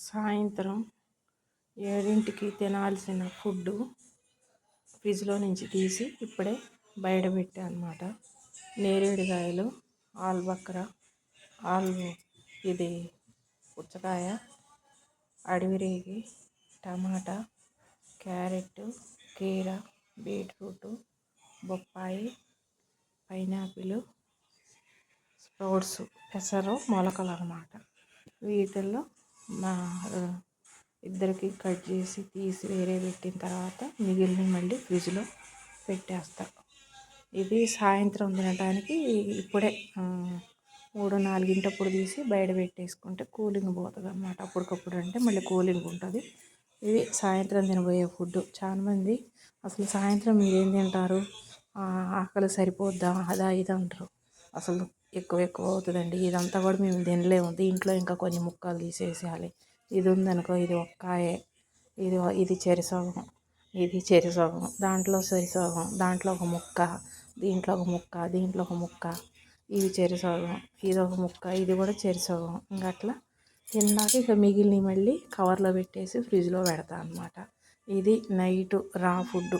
సాయంత్రం ఏడింటికి తినాల్సిన ఫుడ్డు ఫ్రిడ్జ్లో నుంచి తీసి ఇప్పుడే బయట పెట్టా అనమాట నేరేడుకాయలు ఆల్బక్ర ఆలు ఇది పుచ్చకాయ అడవిరేగి టమాటా క్యారెట్ కీర బీట్రూటు బొప్పాయి పైనాపిల్ స్ప్రౌట్స్ పెసరు మొలకలు అనమాట వీటిల్లో మా ఇద్దరికి కట్ చేసి తీసి వేరే పెట్టిన తర్వాత మిగిలిన మళ్ళీ ఫ్రిడ్జ్లో పెట్టేస్తా. ఇది సాయంత్రం తినడానికి ఇప్పుడే మూడు నాలుగింటప్పుడు తీసి బయట పెట్టేసుకుంటే కూలింగ్ పోతుంది అనమాట అప్పటికప్పుడు అంటే మళ్ళీ కూలింగ్ ఉంటుంది. ఇది సాయంత్రం తినబోయే ఫుడ్. చాలామంది అసలు సాయంత్రం మీరేం తింటారు? ఆకలి సరిపోద్దా? అదా ఇది అంటారు. అసలు ఎక్కువ ఎక్కువ అవుతుందండి. ఇదంతా కూడా మేము తినలేము. దీంట్లో ఇంకా కొన్ని ముక్కలు తీసేసేయాలి. ఇది ఉందనుకో ఇది ఒక్కాయే. ఇది ఇది చెరిసోగం ఇది చెరిసోగం దాంట్లో చెరిసగం దాంట్లో ఒక ముక్క. దీంట్లో ఒక ముక్క. దీంట్లో ఒక ముక్క. ఇవి చెరిసోగం ఇది ఒక ముక్క. ఇది కూడా చెరిసగం ఇంకా అట్లా తిన్నాక ఇక మిగిలిన మళ్ళీ కవర్లో పెట్టేసి ఫ్రిడ్జ్లో పెడతా అనమాట ఇది నైట్ రా ఫుడ్